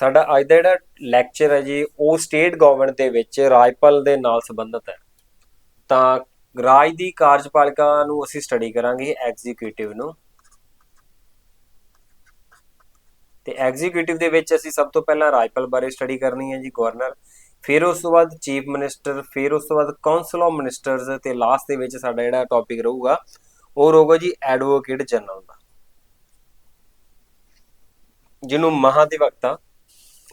ਸਾਡਾ ਅੱਜ ਦਾ ਜਿਹੜਾ ਲੈਕਚਰ ਹੈ ਜੀ, ਉਹ ਸਟੇਟ ਗਵਰਨਮੈਂਟ ਦੇ ਵਿੱਚ ਰਾਜਪਾਲ ਦੇ ਨਾਲ ਸੰਬੰਧਿਤ ਹੈ। ਤਾਂ ਰਾਜ ਦੀ ਕਾਰਜਪਾਲਿਕਾ ਨੂੰ ਅਸੀਂ ਸਟੱਡੀ ਕਰਾਂਗੇ ਐਗਜ਼ੀਕਿਊਟਿਵ ਨੂੰ। ਤੇ ਐਗਜ਼ੀਕਿਊਟਿਵ ਦੇ ਵਿੱਚ ਅਸੀਂ ਸਭ ਤੋਂ ਪਹਿਲਾਂ ਰਾਜਪਾਲ ਬਾਰੇ ਸਟੱਡੀ ਕਰਨੀ ਹੈ ਜੀ ਗਵਰਨਰ ਫਿਰ ਉਸ ਤੋਂ ਬਾਅਦ ਚੀਫ ਮਿਨਿਸਟਰ ਫਿਰ ਉਸ ਤੋਂ ਬਾਅਦ ਕਾਉਂਸਲ ਆਫ ਮਿਨਿਸਟਰਸ ਤੇ ਲਾਸਟ ਦੇ ਵਿੱਚ ਸਾਡਾ ਜਿਹੜਾ ਟੌਪਿਕ ਰਹੂਗਾ, ਉਹ ਰਹੂਗਾ ਜੀ ਐਡਵੋਕੇਟ ਜਨਰਲ ਦਾ। ਜਿਹਨੂੰ ਮਹਾਧਿਵਕਤਾ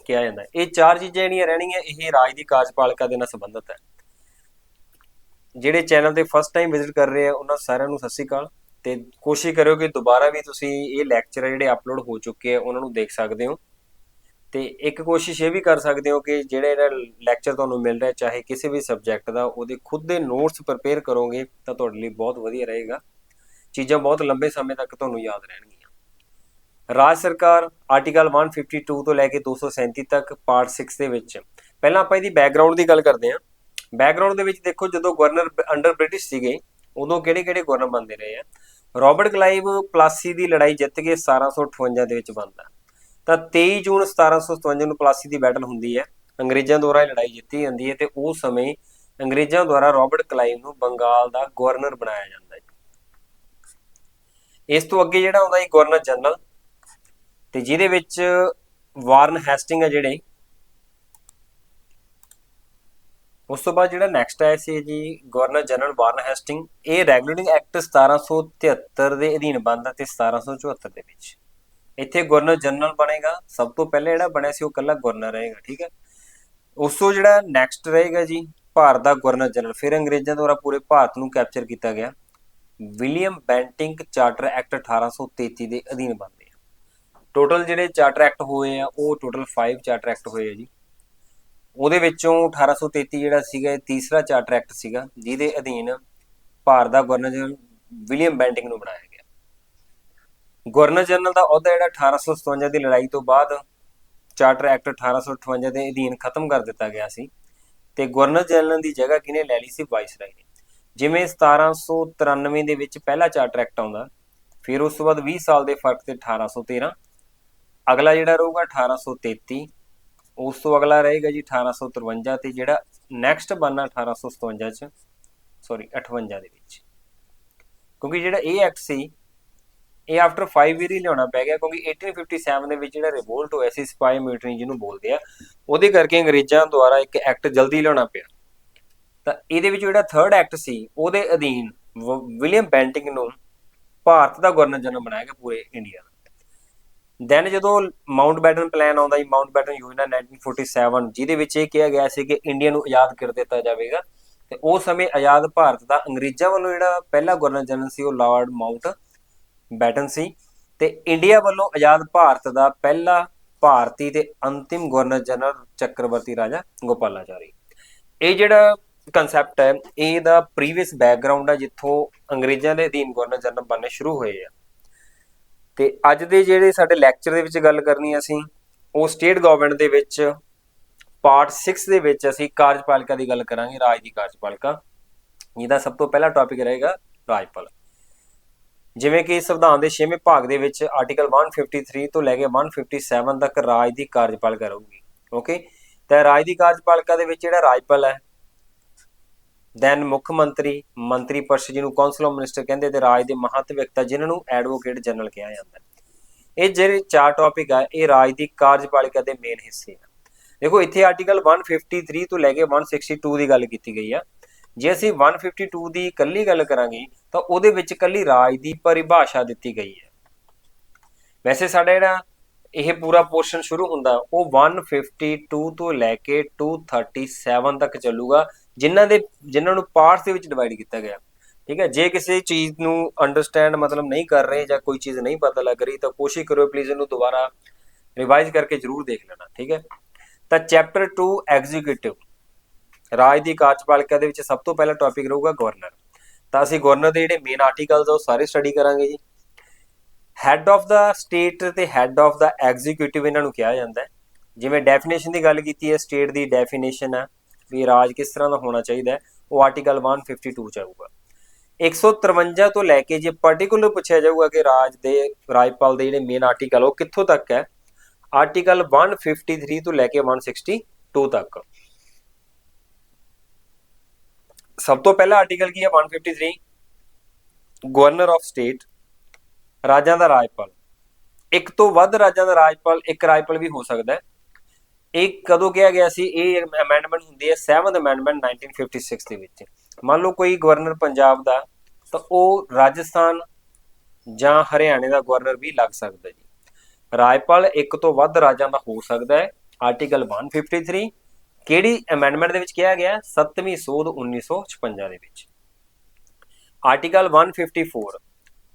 ਕਿਹਾ ਜਾਂਦਾ। ਹੈ। ਇਹ ਚਾਰ ਚੀਜ਼ਾਂ ਜਿਹੜੀਆਂ ਰਹਿਣਗੀਆਂ, ਇਹ ਰਾਜ ਦੀ ਕਾਰਜਪਾਲਿਕਾ ਦੇ ਨਾਲ ਸੰਬੰਧਿਤ ਹੈ। ਜਿਹੜੇ ਚੈਨਲ ਤੇ ਫਸਟ ਟਾਈਮ ਵਿਜ਼ਿਟ ਕਰ ਰਹੇ ਆ, ਉਹਨਾਂ ਸਾਰਿਆਂ ਨੂੰ ਸਤਿ ਸ਼੍ਰੀ ਅਕਾਲ। ਤੇ ਕੋਸ਼ਿਸ਼ ਕਰਿਓ ਕਿ ਦੁਬਾਰਾ ਵੀ ਤੁਸੀਂ ਇਹ ਲੈਕਚਰ ਜਿਹੜੇ ਅਪਲੋਡ ਹੋ ਚੁੱਕੇ ਆ, ਉਹਨਾਂ ਨੂੰ ਦੇਖ ਸਕਦੇ ਹੋ। ਤੇ ਇੱਕ ਕੋਸ਼ਿਸ਼ ਇਹ ਵੀ ਕਰ ਸਕਦੇ ਹੋ ਕਿ ਜਿਹੜੇ ਇਹਦਾ ਲੈਕਚਰ ਤੁਹਾਨੂੰ ਮਿਲ ਰਿਹਾ, ਚਾਹੇ ਕਿਸੇ ਵੀ ਸਬਜੈਕਟ ਦਾ, ਉਹਦੇ ਖੁਦ ਦੇ ਨੋਟਸ ਪ੍ਰਪੇਅਰ ਕਰੋਗੇ, ਤਾਂ ਤੁਹਾਡੇ ਲਈ ਬਹੁਤ ਵਧੀਆ ਰਹੇਗਾ। ਚੀਜ਼ਾਂ ਬਹੁਤ ਲੰਬੇ ਸਮੇਂ ਤੱਕ ਤੁਹਾਨੂੰ ਯਾਦ ਰਹਿਣਗੀਆਂ। ਰਾਜ ਸਰਕਾਰ ਆਰਟੀਕਲ 152 ਤੋਂ ਲੈ ਕੇ 237 ਤੱਕ ਪਾਰਟ 6 ਦੇ ਵਿੱਚ ਪਹਿਲਾਂ ਆਪਾਂ ਇਹਦੀ ਬੈਕਗ੍ਰਾਉਂਡ ਦੀ ਗੱਲ ਕਰਦੇ ਹਾਂ। ਬੈਕਗ੍ਰਾਉਂਡ ਦੇ ਵਿੱਚ ਦੇਖੋ, ਜਦੋਂ ਗਵਰਨਰ ਅੰਡਰ ਬ੍ਰਿਟਿਸ਼ ਸੀਗੇ, ਉਦੋਂ ਕਿਹੜੇ ਕਿਹੜੇ ਗਵਰਨਰ ਬਣਦੇ ਰਹੇ ਆ? ਰਾਬਰਟ ਕਲਾਈਵ ਪਲਾਸੀ ਦੀ ਲੜਾਈ ਜਿੱਤ ਕੇ 1758 ਦੇ ਵਿੱਚ ਬਣਦਾ। ਤਾਂ 23 ਜੂਨ 1757 ਨੂੰ ਪਲਾਸੀ ਦੀ ਬੈਟਲ ਹੁੰਦੀ ਹੈ। ਅੰਗਰੇਜ਼ਾਂ ਦੁਆਰਾ ਇਹ ਲੜਾਈ ਜਿੱਤੀ ਜਾਂਦੀ ਹੈ ਤੇ ਉਸ ਸਮੇਂ ਅੰਗਰੇਜ਼ਾਂ ਦੁਆਰਾ ਰਾਬਰਟ ਕਲਾਈਵ ਨੂੰ ਬੰਗਾਲ ਦਾ ਗਵਰਨਰ ਬਣਾਇਆ ਜਾਂਦਾ ਹੈ। ਇਸ ਤੋਂ ਅੱਗੇ ਜਿਹੜਾ ਆਉਂਦਾ ਹੈ ਗਵਰਨਰ ਜਨਰਲ ਤੇ ਜਿਹਦੇ ਵਿੱਚ ਵਾਰਨ ਹੈਸਟਿੰਗ ਆ ਜਿਹੜੇ, ਉਸ ਤੋਂ ਬਾਅਦ ਜਿਹੜਾ ਨੈਕਸਟ ਆਇਆ ਸੀ ਜੀ, ਗਵਰਨਰ ਜਨਰਲ ਵਾਰਨ ਹੈਸਟਿੰਗ, ਇਹ ਰੈਗੂਲੇਟਿੰਗ ਐਕਟ 1773 ਦੇ ਅਧੀਨ ਬਣਦਾ ਤੇ 1774 ਦੇ ਵਿੱਚ। ਇੱਥੇ ਗਵਰਨਰ ਜਨਰਲ ਬਣੇਗਾ, ਸਭ ਤੋਂ ਪਹਿਲੇ ਜਿਹੜਾ ਬਣਿਆ ਸੀ ਉਹ ਕੱਲਾ ਗਵਰਨਰ ਰਹੇਗਾ, ਠੀਕ ਹੈ? ਉਸ ਤੋਂ ਜਿਹੜਾ ਨੈਕਸਟ ਰਹੇਗਾ ਜੀ, ਭਾਰਤ ਦਾ ਗਵਰਨਰ ਜਨਰਲ, ਫਿਰ ਅੰਗਰੇਜ਼ਾਂ ਦੁਆਰਾ ਪੂਰੇ ਭਾਰਤ ਨੂੰ ਕੈਪਚਰ ਕੀਤਾ ਗਿਆ ਵਿਲੀਅਮ ਬੈਂਟਿੰਗ ਚਾਰਟਰ ਐਕਟ 1833 ਦੇ ਅਧੀਨ ਬਣਦੇ। ਟੋਟਲ ਜਿਹੜੇ ਚਾਰਟਰ ਐਕਟ ਹੋਏ ਆ, ਉਹ ਟੋਟਲ 5 ਚਾਰਟਰ ਐਕਟ ਹੋਏ ਆ ਜੀ। ਉਹਦੇ ਵਿੱਚੋਂ 1833 ਜਿਹੜਾ ਸੀਗਾ, ਇਹ ਤੀਸਰਾ ਚਾਰਟਰ ਐਕਟ ਸੀਗਾ, ਜਿਹਦੇ ਅਧੀਨ ਭਾਰਤ ਦਾ ਗਵਰਨਰ ਜਨਰਲ ਵਿਲੀਅਮ ਬੈਂਟਿੰਗ ਨੂੰ ਬਣਾਇਆ ਗਿਆ। ਗਵਰਨਰ ਜਨਰਲ ਦਾ ਅਹੁਦਾ ਜਿਹੜਾ 1857 ਦੀ ਲੜਾਈ ਤੋਂ ਬਾਅਦ ਚਾਰਟਰ ਐਕਟ 1858 ਦੇ ਅਧੀਨ ਖਤਮ ਕਰ ਦਿੱਤਾ ਗਿਆ ਸੀ। ਤੇ ਗਵਰਨਰ ਜਨਰਲ ਦੀ ਜਗ੍ਹਾ ਕਿਹਨੇ ਲੈ ਲਈ ਸੀ? ਵਾਇਸਰਾਏ ਨੇ। ਜਿਵੇਂ 1793 ਦੇ ਵਿੱਚ ਪਹਿਲਾ ਚਾਰਟਰ ਐਕਟ ਆਉਂਦਾ, ਫਿਰ ਉਸ ਤੋਂ ਬਾਅਦ 20 ਸਾਲ ਦੇ ਫ਼ਰਕ ਤੇ 1813 ਅਗਲਾ ਜਿਹੜਾ ਰਹੂਗਾ 1833 ਉਸ ਤੋਂ ਅਗਲਾ ਰਹੇਗਾ ਜੀ 1853 ਤੇ ਜਿਹੜਾ ਨੈਕਸਟ ਬਣਨਾ 1857 ਚ ਸੌਰੀ 58 ਦੇ ਵਿੱਚ। ਕਿਉਂਕਿ ਜਿਹੜਾ ਇਹ ਐਕਟ ਸੀ ਇਹ ਆਫਟਰ 5 ਇਅਰ ਹੀ ਲਿਆਉਣਾ ਪੈ ਗਿਆ, ਕਿਉਂਕਿ 1857 ਦੇ ਵਿੱਚ ਜਿਹੜਾ ਰਿਵੋਲਟ ਹੋਇਆ ਸੀ ਸਪਾਈ ਮਿਲਟਰੀ ਜਿਹਨੂੰ ਬੋਲਦੇ ਆ, ਉਹਦੇ ਕਰਕੇ ਅੰਗਰੇਜ਼ਾਂ ਦੁਆਰਾ ਇੱਕ ਐਕਟ ਜਲਦੀ ਲਿਆਉਣਾ ਪਿਆ। ਤਾਂ ਇਹਦੇ ਵਿੱਚ ਜਿਹੜਾ ਥਰਡ ਐਕਟ ਸੀ, ਉਹਦੇ ਅਧੀਨ ਵਿਲੀਅਮ ਬੈਂਟਿੰਗ ਨੂੰ ਭਾਰਤ ਦਾ ਗਵਰਨਰ ਜਨਰਲ ਬਣਾਇਆ ਗਿਆ ਪੂਰੇ ਇੰਡੀਆ ਦਾ। ਦੈਨ ਜਦੋਂ ਮਾਊਂਟ ਬੈਟਨ ਪਲਾਨ ਆਉਂਦਾ ਜੀ ਮਾਊਂਟ ਬੈਟਨ ਯੋਜਨਾ 1947 ਜਿਹਦੇ ਵਿੱਚ ਇਹ ਕਿਹਾ ਗਿਆ ਸੀ ਕਿ ਇੰਡੀਆ ਨੂੰ ਆਜ਼ਾਦ ਕਰ ਦਿੱਤਾ ਜਾਵੇਗਾ। ਤੇ ਉਸ ਸਮੇਂ ਆਜ਼ਾਦ ਭਾਰਤ ਦਾ ਅੰਗਰੇਜ਼ਾਂ ਵੱਲੋਂ ਜਿਹੜਾ ਪਹਿਲਾ ਗਵਰਨਰ ਜਨਰਲ ਸੀ, ਉਹ ਲਾਰਡ ਮਾਊਂਟ ਬੈਟਨ ਸੀ। ਤੇ ਇੰਡੀਆ ਵੱਲੋਂ ਆਜ਼ਾਦ ਭਾਰਤ ਦਾ ਪਹਿਲਾ ਭਾਰਤੀ ਤੇ ਅੰਤਿਮ ਗਵਰਨਰ ਜਨਰਲ ਚੱਕਰਵਰਤੀ ਰਾਜਾ ਗੋਪਾਲਾਚਾਰੀ। ਇਹ ਜਿਹੜਾ ਕਨਸੈਪਟ ਹੈ ਇਹ ਦਾ ਪ੍ਰੀਵੀਅਸ ਬੈਕਗ੍ਰਾਉਂਡ ਹੈ ਜਿੱਥੋਂ ਅੰਗਰੇਜ਼ਾਂ ਦੇ ਅਧੀਨ ਗਵਰਨਰ ਜਨਰਲ ਬਣਨੇ ਸ਼ੁਰੂ ਹੋਏ ਆ। ਤੇ ਅੱਜ ਦੇ ਜਿਹੜੇ ਸਾਡੇ ਲੈਕਚਰ ਦੇ ਵਿੱਚ ਗੱਲ ਕਰਨੀ ਹੈ ਅਸੀਂ, ਉਹ ਸਟੇਟ ਗਵਰਨਮੈਂਟ ਦੇ ਵਿੱਚ ਪਾਰਟ 6 ਦੇ ਵਿੱਚ ਅਸੀਂ ਕਾਰਜਪਾਲਿਕਾ ਦੀ ਗੱਲ ਕਰਾਂਗੇ, ਰਾਜ ਦੀ ਕਾਰਜਪਾਲਿਕਾ। ਜਿਹਦਾ ਸਭ ਤੋਂ ਪਹਿਲਾ ਟੌਪਿਕ ਰਹੇਗਾ ਰਾਜਪਾਲ। ਜਿਵੇਂ ਕਿ ਸੰਵਿਧਾਨ ਦੇ 6ਵੇਂ ਭਾਗ ਦੇ ਵਿੱਚ ਆਰਟੀਕਲ 153 ਤੋਂ ਲੈ ਕੇ 157 ਤੱਕ ਰਾਜ ਦੀ ਕਾਰਜਪਾਲਿਕਾ ਰਹੂਗੀ ਓਕੇ ਤਾਂ ਰਾਜ ਦੀ ਕਾਰਜਪਾਲਿਕਾ ਦੇ ਵਿੱਚ ਜਿਹੜਾ ਰਾਜਪਾਲ ਹੈ ਦੈਨ ਮੁੱਖ ਮੰਤਰੀ ਮੰਤਰੀ ਪਰਿਸ਼ਦ ਜਿਹਨੂੰ ਕਾਉਂਸਲ ਆਫ ਮਿਨਿਸਟਰ ਕਹਿੰਦੇ ਤੇ ਰਾਜ ਦੇ ਮਹੱਤਵਿਕਤਾ ਜਿਨ੍ਹਾਂ ਨੂੰ ਐਡਵੋਕੇਟ ਜਨਰਲ ਕਿਹਾ ਜਾਂਦਾ ਇਹ ਜਿਹੜੇ ਚਾਰ ਟੌਪਿਕ ਆ, ਇਹ ਰਾਜ ਦੀ ਕਾਰਜਪਾਲਿਕਾ ਦੇ ਮੇਨ ਹਿੱਸੇ ਆ। ਦੇਖੋ, ਇੱਥੇ ਆਰਟੀਕਲ 153 ਤੋਂ ਲੈ ਕੇ 162 ਦੀ ਗੱਲ ਕੀਤੀ ਗਈ ਆ। ਜੇ ਅਸੀਂ 152 ਦੀ ਇਕੱਲੀ ਗੱਲ ਕਰਾਂਗੇ, ਤਾਂ ਉਹਦੇ ਵਿੱਚ ਇਕੱਲੀ ਰਾਜ ਦੀ ਪਰਿਭਾਸ਼ਾ ਦਿੱਤੀ ਗਈ ਹੈ। ਵੈਸੇ ਸਾਡਾ ਜਿਹੜਾ ਇਹ ਪੂਰਾ ਪੋਰਸ਼ਨ ਸ਼ੁਰੂ ਹੁੰਦਾ, ਉਹ 152 ਤੋਂ ਲੈ ਕੇ 237 ਤੱਕ ਚੱਲੂਗਾ। ਜਿਨ੍ਹਾਂ ਦੇ, ਜਿਨ੍ਹਾਂ ਨੂੰ ਪਾਰਟਸ ਦੇ ਵਿੱਚ ਡਿਵਾਈਡ ਕੀਤਾ ਗਿਆ। ਠੀਕ ਹੈ, ਜੇ ਕਿਸੇ ਚੀਜ਼ ਨੂੰ ਅੰਡਰਸਟੈਂਡ ਮਤਲਬ ਨਹੀਂ ਕਰ ਰਹੇ ਜਾਂ ਕੋਈ ਚੀਜ਼ ਨਹੀਂ ਪਤਾ ਲੱਗ ਰਹੀ, ਤਾਂ ਕੋਸ਼ਿਸ਼ ਕਰੋ ਪਲੀਜ਼ ਇਹਨੂੰ ਦੁਬਾਰਾ ਰਿਵਾਈਜ਼ ਕਰਕੇ ਜਰੂਰ ਦੇਖ ਲੈਣਾ, ਠੀਕ ਹੈ। ਤਾਂ ਚੈਪਟਰ 2 ਐਗਜ਼ੀਕਿਊਟਿਵ ਰਾਜ ਦੀ ਕਾਰਜਪਾਲਿਕਾ ਦੇ ਵਿੱਚ ਸਭ ਤੋਂ ਪਹਿਲਾ ਟੌਪਿਕ ਰਹੂਗਾ ਗਵਰਨਰ ਤਾਂ ਅਸੀਂ ਗਵਰਨਰ ਦੇ ਜਿਹੜੇ ਮੇਨ ਆਰਟੀਕਲਸ ਆ, ਉਹ ਸਾਰੇ ਸਟੱਡੀ ਕਰਾਂਗੇ ਜੀ। ਹੈੱਡ ਆਫ ਦਾ ਸਟੇਟ ਤੇ ਹੈੱਡ ਆਫ ਦਾ ਐਗਜ਼ੀਕਿਊਟਿਵ ਇਹਨਾਂ ਨੂੰ ਕਿਹਾ ਜਾਂਦਾ ਹੈ। ਜਿਵੇਂ ਡੈਫੀਨੇਸ਼ਨ ਦੀ ਗੱਲ ਕੀਤੀ ਹੈ ਸਟੇਟ ਦੀ ਡੈਫੀਨੇਸ਼ਨ ਆ। ਵੀ ਰਾਜ ਕਿਸ ਤਰ੍ਹਾਂ ਦਾ ਹੋਣਾ ਚਾਹੀਦਾ ਹੈ, ਉਹ ਆਰਟੀਕਲ 152 ਚ ਆਊਗਾ। 153 ਤੋਂ ਲੈ ਕੇ ਜੇ ਪਾਰਟਿਕੂਲਰ ਪੁੱਛਿਆ ਜਾਊਗਾ ਕਿ ਰਾਜ ਦੇ, ਰਾਜਪਾਲ ਦੇ ਜਿਹੜੇ ਮੇਨ ਆਰਟੀਕਲ ਉਹ ਕਿੱਥੋਂ ਤੱਕ ਹੈ ਆਰਟੀਕਲ 153 ਤੋਂ ਲੈ ਕੇ 162 ਤੱਕ। ਸਭ ਤੋਂ ਪਹਿਲਾ ਆਰਟੀਕਲ ਕੀ ਹੈ 153 ਗਵਰਨਰ ਆਫ ਸਟੇਟ ਰਾਜਾਂ ਦਾ ਰਾਜਪਾਲ। ਇੱਕ ਤੋਂ ਵੱਧ ਰਾਜਾਂ ਦਾ ਰਾਜਪਾਲ, ਇੱਕ ਰਾਜਪਾਲ ਵੀ ਹੋ ਸਕਦਾ ਹੈ। ਇਹ ਕਦੋਂ ਕਿਹਾ ਗਿਆ ਸੀ? ਇਹ ਅਮੈਂਡਮੈਂਟ ਹੁੰਦੀ ਹੈ 7th ਅਮੈਂਡਮੈਂਟ 1956 ਦੇ ਵਿੱਚ। ਮੰਨ ਲਓ ਕੋਈ ਗਵਰਨਰ ਪੰਜਾਬ ਦਾ, ਤਾਂ ਉਹ ਰਾਜਸਥਾਨ ਜਾਂ ਹਰਿਆਣੇ ਦਾ ਗਵਰਨਰ ਵੀ ਲੱਗ ਸਕਦਾ ਜੀ। ਰਾਜਪਾਲ ਇੱਕ ਤੋਂ ਵੱਧ ਰਾਜਾਂ ਦਾ ਹੋ ਸਕਦਾ ਹੈ। ਆਰਟੀਕਲ 153 ਕਿਹੜੀ ਅਮੈਂਡਮੈਂਟ ਦੇ ਵਿੱਚ ਕਿਹਾ ਗਿਆ? 7ਵੀਂ ਸੋਧ 1956 ਦੇ ਵਿੱਚ। Article 154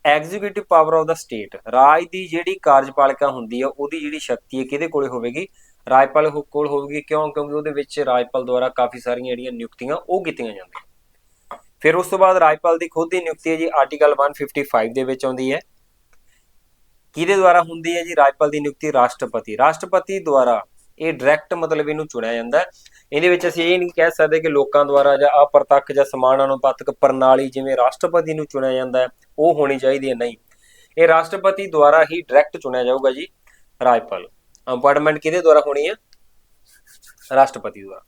executive power of the state ਰਾਜ ਦੀ ਜਿਹੜੀ ਕਾਰਜਪਾਲਿਕਾ ਹੁੰਦੀ ਹੈ, ਉਹਦੀ ਜਿਹੜੀ ਸ਼ਕਤੀ ਹੈ, ਕਿਹਦੇ ਕੋਲੇ ਹੋਵੇਗੀ? ਰਾਜਪਾਲ ਹੁ- ਕੋਲ ਹੋਵੇਗੀ ਕਿਉਂ? ਕਿਉਂਕਿ ਉਹਦੇ ਵਿੱਚ ਰਾਜਪਾਲ ਦੁਆਰਾ ਕਾਫੀ ਸਾਰੀਆਂ ਜਿਹੜੀਆਂ ਨਿਯੁਕਤੀਆਂ ਉਹ ਕੀਤੀਆਂ ਜਾਂਦੀਆਂ। ਫਿਰ ਉਸ ਤੋਂ ਬਾਅਦ ਰਾਜਪਾਲ ਦੀ ਖੁਦ ਦੀ ਨਿਯੁਕਤੀ ਹੈ ਜੀ, ਆਰਟੀਕਲ 155 ਦੇ ਵਿੱਚ ਆਉਂਦੀ ਹੈ। ਕਿਹਦੇ ਦੁਆਰਾ ਹੁੰਦੀ ਹੈ ਜੀ? ਰਾਜਪਾਲ ਦੀ ਨਿਯੁਕਤੀ ਰਾਸ਼ਟਰਪਤੀ। ਰਾਸ਼ਟਰਪਤੀ ਦੁਆਰਾ ਇਹ ਡਾਇਰੈਕਟ ਮਤਲਬ ਇਹਨੂੰ ਚੁਣਿਆ ਜਾਂਦਾ ਇਹਦੇ ਵਿੱਚ ਅਸੀਂ ਇਹ ਨਹੀਂ ਕਹਿ ਸਕਦੇ ਕਿ ਲੋਕਾਂ ਦੁਆਰਾ ਜਾਂ ਅਪਰਤੱਖ ਜਾਂ ਸਮਾਨ ਅਨੁਪਾਤਕ ਪ੍ਰਣਾਲੀ ਜਿਵੇਂ ਰਾਸ਼ਟਰਪਤੀ ਨੂੰ ਚੁਣਿਆ ਜਾਂਦਾ ਹੈ, ਉਹ ਹੋਣੀ ਚਾਹੀਦੀ ਹੈ। ਨਹੀਂ। ਇਹ ਰਾਸ਼ਟਰਪਤੀ ਦੁਆਰਾ ਹੀ ਡਾਇਰੈਕਟ ਚੁਣਿਆ ਜਾਊਗਾ ਜੀ ਰਾਜਪਾਲ। ਅਪਾਇੰਟਮੈਂਟ ਕਿਹਦੇ ਦੁਆਰਾ ਹੋਣੀ ਹੈ ਰਾਸ਼ਟਰਪਤੀ ਦੁਆਰਾ।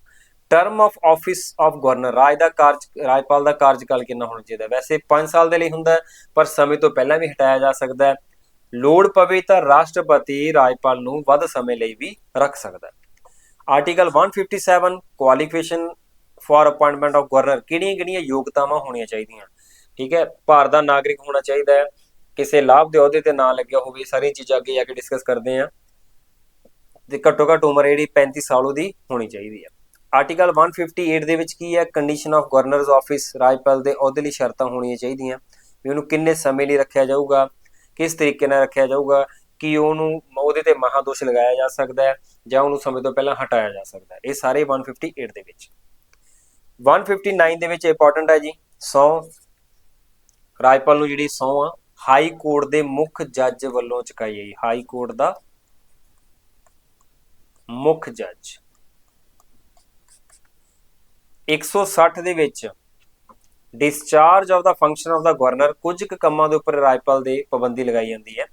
Term of office of governor ਰਾਜ ਦਾ ਕਾਰਜ, ਰਾਜਪਾਲ ਦਾ ਕਾਰਜਕਾਲ ਕਿੰਨਾ ਹੋਣਾ ਚਾਹੀਦਾ? ਵੈਸੇ 5 ਸਾਲ ਦੇ ਲਈ ਹੁੰਦਾ ਪਰ ਸਮੇਂ ਤੋਂ ਪਹਿਲਾਂ ਵੀ ਹਟਾਇਆ ਜਾ ਸਕਦਾ ਹੈ। ਲੋੜ ਪਵੇ ਤਾਂ ਰਾਸ਼ਟਰਪਤੀ ਰਾਜਪਾਲ ਨੂੰ ਵੱਧ ਸਮੇਂ ਲਈ ਵੀ ਰੱਖ ਸਕਦਾ ਹੈ। Article 157 qualification for appointment of governor ਕਿਹੜੀਆਂ ਕਿਹੜੀਆਂ ਯੋਗਤਾਵਾਂ ਹੋਣੀਆਂ ਚਾਹੀਦੀਆਂ? ਠੀਕ ਹੈ, ਭਾਰਤ ਦਾ ਨਾਗਰਿਕ ਹੋਣਾ ਚਾਹੀਦਾ ਹੈ। ਕਿਸੇ ਲਾਭ ਦੇ ਅਹੁਦੇ ਤੇ ਨਾ ਲੱਗਿਆ ਹੋਵੇ ਸਾਰੀਆਂ ਚੀਜ਼ਾਂ ਅੱਗੇ ਜਾ ਕੇ ਡਿਸਕਸ ਕਰਦੇ ਹਾਂ। ਤੇ ਘੱਟੋ ਘੱਟ ਉਮਰ ਜਿਹੜੀ 35 ਸਾਲ ਉਹਦੀ ਹੋਣੀ ਚਾਹੀਦੀ ਹੈ ਆਰਟੀਕਲ 158 ਦੇ ਵਿੱਚ ਕੀ ਹੈ ਕੰਡੀਸ਼ਨ ਆਫ ਗਵਰਨਰਸ ਆਫਿਸ ਰਾਜਪਾਲ ਦੇ ਅਹੁਦੇ ਲਈ ਸ਼ਰਤਾਂ ਹੋਣੀਆਂ ਚਾਹੀਦੀਆਂ। ਵੀ ਉਹਨੂੰ ਕਿੰਨੇ ਸਮੇਂ ਲਈ ਰੱਖਿਆ ਜਾਊਗਾ, ਕਿਸ ਤਰੀਕੇ ਨਾਲ ਰੱਖਿਆ ਜਾਊਗਾ, ਕਿ ਉਹਨੂੰ ਉਹਦੇ ਤੇ ਮਹਾਦੋਸ਼ ਲਗਾਇਆ ਜਾ ਸਕਦਾ ਹੈ ਜਾਂ ਉਹਨੂੰ ਸਮੇਂ ਤੋਂ ਪਹਿਲਾਂ ਹਟਾਇਆ ਜਾ ਸਕਦਾ ਹੈ। ਇਹ ਸਾਰੇ 158 ਦੇ ਵਿੱਚ। 159 ਦੇ ਵਿੱਚ ਇੰਪੋਰਟੈਂਟ ਹੈ ਜੀ, ਸੌ। ਰਾਜਪਾਲ ਨੂੰ ਜਿਹੜੀ ਸਹੁੰ ਆ, ਹਾਈ ਕੋਰਟ ਦੇ ਮੁੱਖ ਜੱਜ ਵੱਲੋਂ ਚੁਕਾਈ ਗਈ। ਹਾਈ ਕੋਰਟ ਦਾ ਮੁੱਖ ਜੱਜ। 160 ਦੇ ਵਿੱਚ discharge of the function of the governor ਕੁਝ ਕੁ ਕੰਮਾਂ ਦੇ ਉੱਪਰ ਰਾਜਪਾਲ ਦੇ ਪਾਬੰਦੀ ਲਗਾਈ ਜਾਂਦੀ ਹੈ।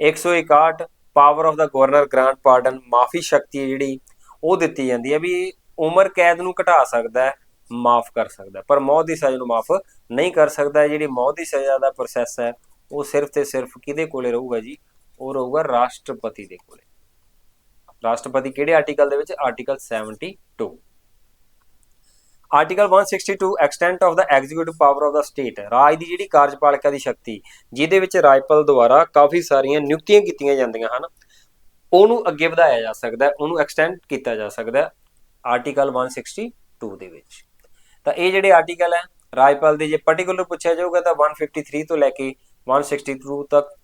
161 power of the governor grant pardon ਮਾਫੀ ਸ਼ਕਤੀ ਹੈ ਜਿਹੜੀ ਉਹ ਦਿੱਤੀ ਜਾਂਦੀ ਹੈ ਵੀ ਉਮਰ ਕੈਦ ਨੂੰ ਘਟਾ ਸਕਦਾ ਹੈ, ਮਾਫ ਕਰ ਸਕਦਾ ਪਰ ਮੌਤ ਦੀ ਸਜ਼ਾ ਨੂੰ ਮਾਫ ਨਹੀਂ ਕਰ ਸਕਦਾ ਜਿਹੜੀ ਮੌਤ ਦੀ ਸਜ਼ਾ ਦਾ ਪ੍ਰੋਸੈਸ ਹੈ, ਉਹ ਸਿਰਫ ਤੇ ਸਿਰਫ ਕਿਹਦੇ ਕੋਲੇ ਰਹੂਗਾ ਜੀ? ਉਹ ਰਹੂਗਾ ਰਾਸ਼ਟਰਪਤੀ ਦੇ ਕੋਲੇ। ਰਾਸ਼ਟਰਪਤੀ ਕਿਹੜੇ ਆਰਟੀਕਲ ਦੇ ਵਿੱਚ article 72 article 162 extent of the executive power of the state ਰਾਜ ਦੀ ਜਿਹੜੀ ਕਾਰਜਪਾਲਿਕਾ ਦੀ ਸ਼ਕਤੀ, ਜਿਹਦੇ ਵਿੱਚ ਰਾਜਪਾਲ ਦੁਆਰਾ ਕਾਫੀ ਸਾਰੀਆਂ ਨਿਯੁਕਤੀਆਂ ਕੀਤੀਆਂ ਜਾਂਦੀਆਂ ਹਨ, ਉਹਨੂੰ ਅੱਗੇ ਵਧਾਇਆ ਜਾ ਸਕਦਾ ਹੈ, ਉਹਨੂੰ ਐਕਸਟੈਂਡ ਕੀਤਾ ਜਾ ਸਕਦਾ ਹੈ ਆਰਟੀਕਲ 162 ਦੇ ਵਿੱਚ। ਤਾਂ ਇਹ ਜਿਹੜੇ ਆਰਟੀਕਲ ਹੈ ਰਾਜਪਾਲ ਦੇ ਜੇ ਪਾਰਟਿਕੂਲਰ ਪੁੱਛਿਆ ਜਾਊਗਾ ਤਾਂ 153 ਤੋਂ ਲੈ ਕੇ 162 ਤੱਕ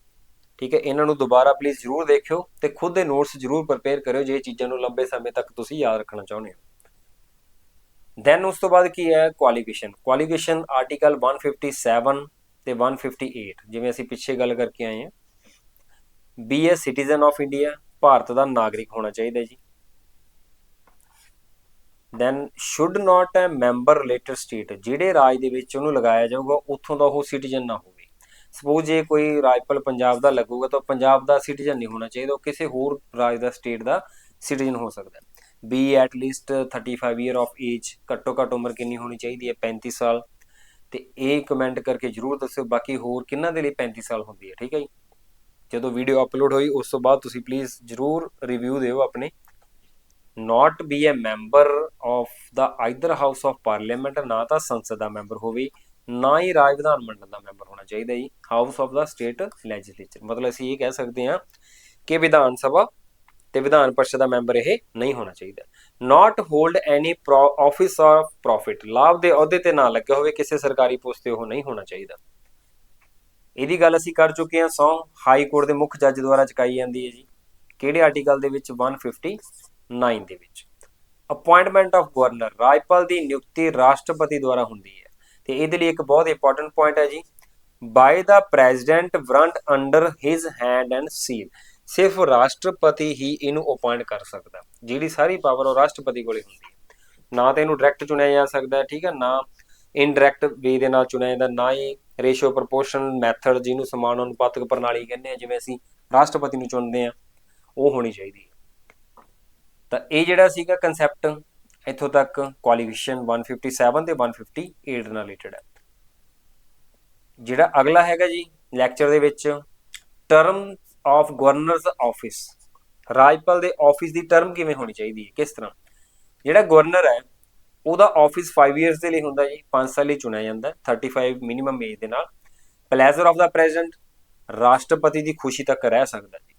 ਠੀਕ ਹੈ, ਇਹਨਾਂ ਨੂੰ ਦੁਬਾਰਾ ਪਲੀਜ਼ ਜ਼ਰੂਰ ਦੇਖਿਓ ਤੇ ਖੁਦ ਦੇ ਨੋਟਸ ਜ਼ਰੂਰ ਪ੍ਰਪੇਅਰ ਕਰਿਓ ਜੇ ਇਹ ਚੀਜ਼ਾਂ ਨੂੰ ਲੰਬੇ ਸਮੇਂ ਤੱਕ ਤੁਸੀਂ ਯਾਦ ਰੱਖਣਾ ਚਾਹੁੰਦੇ ਹੋ। ਦੈਨ ਉਸ ਤੋਂ ਬਾਅਦ ਕੀ ਹੈ ਕੁਆਲੀਫਿਕੇਸ਼ਨ ਕੁਆਲੀਫਿਕੇਸ਼ਨ ਆਰਟੀਕਲ 157 ਤੇ 158 ਜਿਵੇਂ ਅਸੀਂ ਪਿੱਛੇ ਗੱਲ ਕਰਕੇ ਆਏ ਹਾਂ। Be a citizen of India Bharat ਦਾ ਨਾਗਰਿਕ ਹੋਣਾ ਚਾਹੀਦਾ ਜੀ। Then should not a member related state ਜਿਹੜੇ ਰਾਜ ਦੇ ਵਿੱਚ ਉਹਨੂੰ ਲਗਾਇਆ ਜਾਊਗਾ, ਉੱਥੋਂ ਦਾ ਉਹ ਸਿਟੀਜ਼ਨ ਨਾ ਹੋਵੇ। ਸਪੋਜ਼ ਜੇ ਕੋਈ ਰਾਜਪਾਲ ਪੰਜਾਬ ਦਾ ਲੱਗੂਗਾ ਤਾਂ ਪੰਜਾਬ ਦਾ ਸਿਟੀਜ਼ਨ ਨਹੀਂ ਹੋਣਾ ਚਾਹੀਦਾ, ਉਹ ਕਿਸੇ ਹੋਰ ਰਾਜ ਦਾ ਸਟੇਟ ਦਾ ਸਿਟੀਜ਼ਨ ਹੋ ਸਕਦਾ be at least 35 year of age ਘੱਟੋ ਘੱਟ ਉਮਰ ਕਿੰਨੀ ਹੋਣੀ ਚਾਹੀਦੀ ਹੈ? 35 ਸਾਲ। ਤੇ ਇਹ ਕਮੈਂਟ ਕਰਕੇ ਜਰੂਰ ਦੱਸਿਓ, ਬਾਕੀ ਹੋਰ ਕਿੰਨਾਂ ਦੇ ਲਈ 35 ਸਾਲ ਹੁੰਦੀ ਹੈ, ਠੀਕ ਹੈ ਜੀ? ਜਦੋਂ ਵੀਡੀਓ ਅਪਲੋਡ ਹੋਈ, ਉਸ ਤੋਂ ਬਾਅਦ ਤੁਸੀਂ ਪਲੀਜ਼ ਜਰੂਰ ਰਿਵਿਊ ਦਿਓ ਆਪਣੇ। Not be a member of the either house of parliament ਨਾ ਤਾਂ ਸੰਸਦ ਦਾ ਮੈਂਬਰ ਹੋਵੇ। ਨਾ ਹੀ ਰਾਜ ਵਿਧਾਨ ਮੰਡਲ ਦਾ ਮੈਂਬਰ ਹੋਣਾ ਚਾਹੀਦਾ ਜੀ house of the state legislature ਮਤਲਬ ਅਸੀਂ ਇਹ ਕਹਿ ਸਕਦੇ ਹਾਂ ਕਿ ਵਿਧਾਨ ਸਭਾ ਤੇ ਵਿਧਾਨ ਪਰਿਸ਼ਦ ਦਾ ਮੈਂਬਰ ਇਹ ਨਹੀਂ ਹੋਣਾ ਚਾਹੀਦਾ। Not hold any office of profit ਲਾਭ ਦੇ ਅਹੁਦੇ ਤੇ ਨਾ ਲੱਗਿਆ ਹੋਵੇ ਕਿਸੇ ਸਰਕਾਰੀ ਪੋਸਟ ਤੇ ਉਹ ਨਹੀਂ ਹੋਣਾ ਚਾਹੀਦਾ। ਇਹਦੀ ਗੱਲ ਅਸੀਂ ਕਰ ਚੁੱਕੇ ਹਾਂ, ਸੌ। ਹਾਈ ਕੋਰਟ ਦੇ ਮੁੱਖ ਜੱਜ ਦੁਆਰਾ ਚੁਕਾਈ ਜਾਂਦੀ ਹੈ ਜੀ। ਕਿਹੜੇ ਆਰਟੀਕਲ ਦੇ ਵਿੱਚ? 159 ਦੇ ਵਿੱਚ। ਅਪਾਇੰਟਮੈਂਟ ਆਫ ਗਵਰਨਰ ਰਾਜਪਾਲ ਦੀ ਨਿਯੁਕਤੀ ਰਾਸ਼ਟਰਪਤੀ ਦੁਆਰਾ ਹੁੰਦੀ ਹੈ। ਤੇ ਇਹਦੇ ਲਈ ਇੱਕ ਬਹੁਤ ਇੰਪੋਰਟੈਂਟ ਪੁਆਇੰਟ ਹੈ ਜੀ। By the president warrant under his hand and seal ਸਿਰਫ ਰਾਸ਼ਟਰਪਤੀ ਹੀ ਇਹਨੂੰ ਅਪਾਇੰਟ ਕਰ ਸਕਦਾ। ਜਿਹੜੀ ਸਾਰੀ ਪਾਵਰ ਉਹ ਰਾਸ਼ਟਰਪਤੀ ਕੋਲੇ ਹੁੰਦੀ ਹੈ। ਨਾ ਤਾਂ ਇਹਨੂੰ ਡਾਇਰੈਕਟ ਚੁਣਿਆ ਜਾ ਸਕਦਾ, ਠੀਕ ਹੈ, ਨਾ ਇਨਡਾਇਰੈਕਟ ਵੇ ਦੇ ਨਾਲ ਚੁਣਿਆ ਜਾਂਦਾ, ਨਾ ਹੀ ਰੇਸ਼ੋ ਪ੍ਰੋਪੋਰਸ਼ਨ ਮੈਥਡ ਜਿਹਨੂੰ ਸਮਾਨ ਅਨੁਪਾਤਕ ਪ੍ਰਣਾਲੀ ਕਹਿੰਦੇ ਆ, ਜਿਵੇਂ ਅਸੀਂ ਰਾਸ਼ਟਰਪਤੀ ਨੂੰ ਚੁਣਦੇ ਆ ਉਹ ਹੋਣੀ ਚਾਹੀਦੀ ਹੈ। ਤਾਂ ਇਹ ਜਿਹੜਾ ਸੀਗਾ ਕਨਸੈਪਟ ਇੱਥੋਂ ਤੱਕ ਕੁਆਲੀਫਿਕੇਸ਼ਨ 157 ਤੇ 158 ਨਾਲ ਰਿਲੇਟਡ ਹੈ। ਜਿਹੜਾ ਅਗਲਾ ਹੈਗਾ ਜੀ ਲੈਕਚਰ ਦੇ ਵਿੱਚ ਟਰਮ ਆਫ ਗਵਰਨਰਸ ਆਫਿਸ ਰਾਜਪਾਲ ਦੇ ਆਫਿਸ ਦੀ ਟਰਮ ਕਿਵੇਂ ਹੋਣੀ ਚਾਹੀਦੀ ਹੈ, ਕਿਸ ਤਰ੍ਹਾਂ? ਜਿਹੜਾ ਗਵਰਨਰ ਹੈ, ਉਹਦਾ ਆਫਿਸ 5 ਇਅਰਸ ਦੇ ਲਈ ਹੁੰਦਾ ਜੀ 5 ਸਾਲ ਲਈ ਚੁਣਿਆ ਜਾਂਦਾ ਹੈ 35 ਮਿਨੀਮਮ ਏਜ ਦੇ ਨਾਲ। ਪਲੇਜ਼ਰ ਆਫ ਦਾ ਪ੍ਰੈਜ਼ੀਡੈਂਟ ਰਾਸ਼ਟਰਪਤੀ ਦੀ ਖੁਸ਼ੀ ਤੱਕ ਰਹਿ ਸਕਦਾ ਜੀ